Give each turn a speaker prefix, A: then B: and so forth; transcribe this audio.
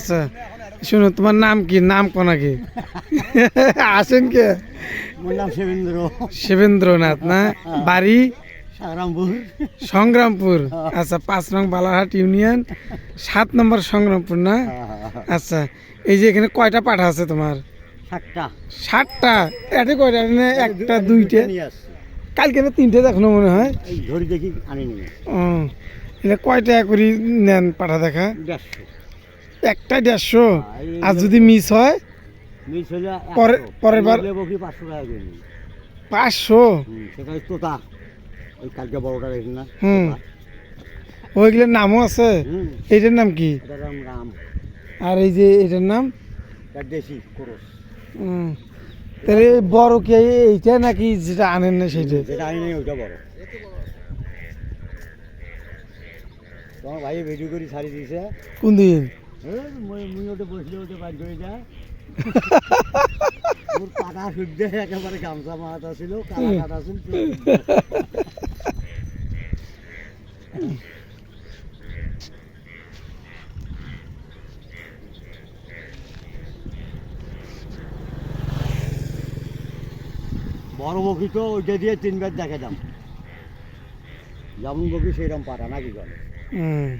A: আচ্ছা শুনো তোমার নাম কি? নাম কোনাকে আসেন কে?
B: নাম সেবেন্দ্র
A: শিবেন্দ্রনাথ না? বাড়ি?
B: সারামপুর
A: সংগ্রামপুর। আচ্ছা পাঁচ নং বালাহাট ইউনিয়ন। সাত নম্বর সংগ্রামপুর না? আচ্ছা এই যে এখানে কয়টা পাঠা আছে তোমার?
B: সাতটা।
A: ষাটটা এটা কয়টা? একটা দুইটা কালকে না তিনটে দেখানো মনে হয়?
B: ধরি দেখি আনিনি
A: ও এটা কয় টাকা করে নেন পাঠা দেখা?
B: দেড়শো।
A: একটা দেড়শো। আর যদি মিস হয়
B: মিস হলে
A: পরে- পরের বার-
B: পাঁচশো টাকা সেটা ওই তোতা ওই কালকে বড়টা দেখি না?
A: হুম। ওইগুলোর নামও আছে? নাম কি?
B: রাম।
A: আর এই যে এটার নাম?
B: দেশি করস।
A: হুম। তাহলে বড় কি এইটা নাকি যেটা আনেন না সেইটা?
B: যেটা আনি নাই ওইটা বড়। তোমার ভাই ভিডিও করে ছাড়ি দিয়েছে।
A: কোন দিন?
B: মুই মুই ওটা বসলে ওটা বাইর করে যায়। ওর কাটা শুদ্ধে একেবারে গামছা মাথা ছিল কালা কাটা ছিল বড় বকি তো ওইটা দিয়ে তিনবার দেখে দাম যেমন বকি সেইরকম পারা নাকি
A: হুম